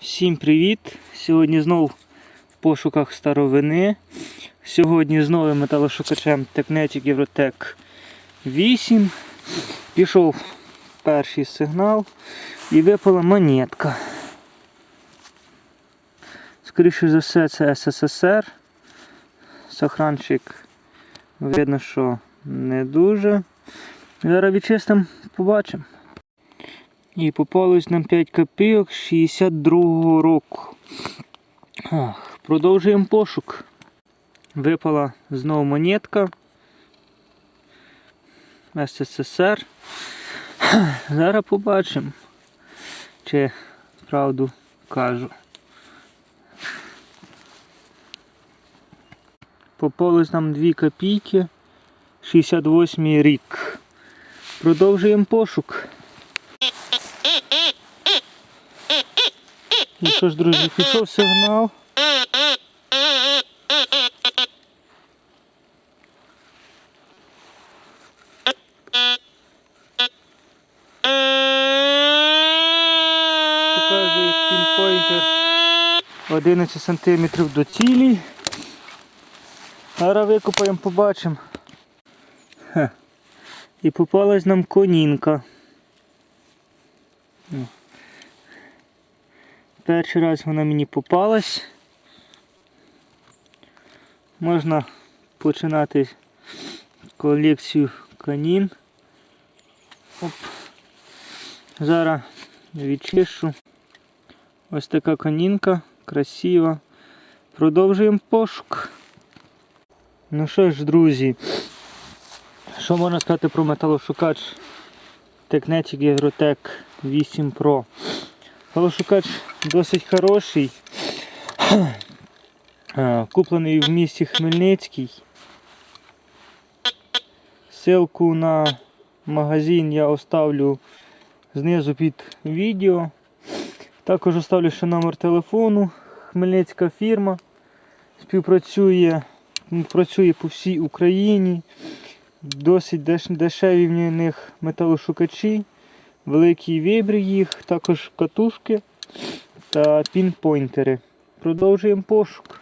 Всім привіт! Сьогодні знов в пошуках старовини. Сьогодні з новим металошукачем Technetic Eurotech 8. Пішов перший сигнал і випала монетка. Скоріше за все, це СССР. Сохранчик видно, що не дуже. Зараз відчистимо, побачимо. І попалось нам 5 копійок 62-го року. Ах, продовжуємо пошук. Випала знову монетка. СССР. Зараз побачимо, чи правду кажу. Попалось нам 2 копійки 68 рік. Продовжуємо пошук. Ну що ж, друзі, пішов сигнал. Показує пінпойнтер 11 см до цілі. Зараз викопаємо, побачимо. І попалась нам конінка. Перший раз вона мені попалась. Можна починати колекцію канін. Оп. Зараз відчищу. Ось така конінка, красива. Продовжуємо пошук. Ну що ж, друзі, що можна сказати про металошукач Technetic Eurotech 8 Pro? Металошукач досить хороший. Куплений в місті Хмельницький. Ссылку на магазин я оставлю знизу під відео. Також оставлю ще номер телефону. Хмельницька фірма. Співпрацює працює по всій Україні. Досить деш- дешеві в них металошукачі. Великий вибір їх, також катушки та пінпойнтери. Продовжуємо пошук.